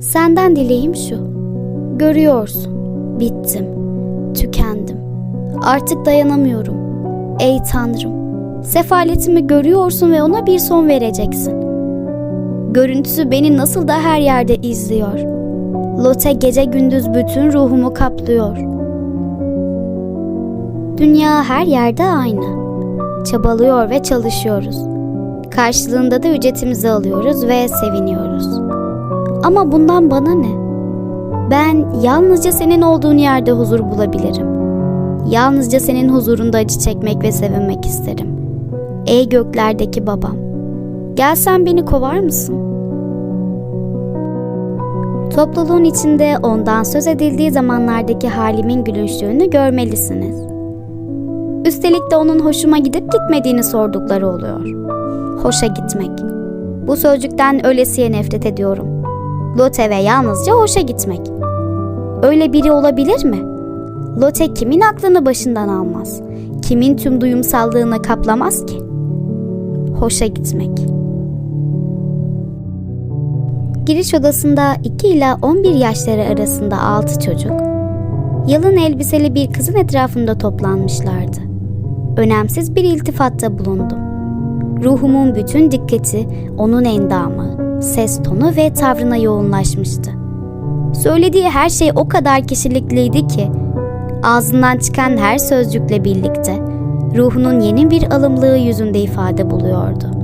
Senden dileğim şu. Görüyorsun. Bittim. Tükendim. Artık dayanamıyorum. Ey Tanrım. Sefaletimi görüyorsun ve ona bir son vereceksin. Görüntüsü beni nasıl da her yerde izliyor. Lote gece gündüz bütün ruhumu kaplıyor. Dünya her yerde aynı. Çabalıyor ve çalışıyoruz. Karşılığında da ücretimizi alıyoruz ve seviniyoruz. Ama bundan bana ne? Ben yalnızca senin olduğun yerde huzur bulabilirim. Yalnızca senin huzurunda acı çekmek ve sevinmek isterim. Ey göklerdeki babam, gelsen beni kovar mısın? Topluluğun içinde ondan söz edildiği zamanlardaki halimin gülüştüğünü görmelisiniz. Üstelik de onun hoşuma gidip gitmediğini sordukları oluyor. Hoşa gitmek. Bu sözcükten ölesiye nefret ediyorum. Lote ve yalnızca hoşa gitmek. Öyle biri olabilir mi? Lote kimin aklını başından almaz? Kimin tüm duyumsallığını kaplamaz ki? Hoşa gitmek. Giriş odasında 2 ila 11 yaşları arasında 6 çocuk, yalın elbiseli bir kızın etrafında toplanmışlardı. Önemsiz bir iltifatta bulundum. Ruhumun bütün dikkati onun endamı, ses tonu ve tavrına yoğunlaşmıştı. Söylediği her şey o kadar kişilikliydi ki, ağzından çıkan her sözcükle birlikte ruhunun yeni bir alımlığı yüzünde ifade buluyordu.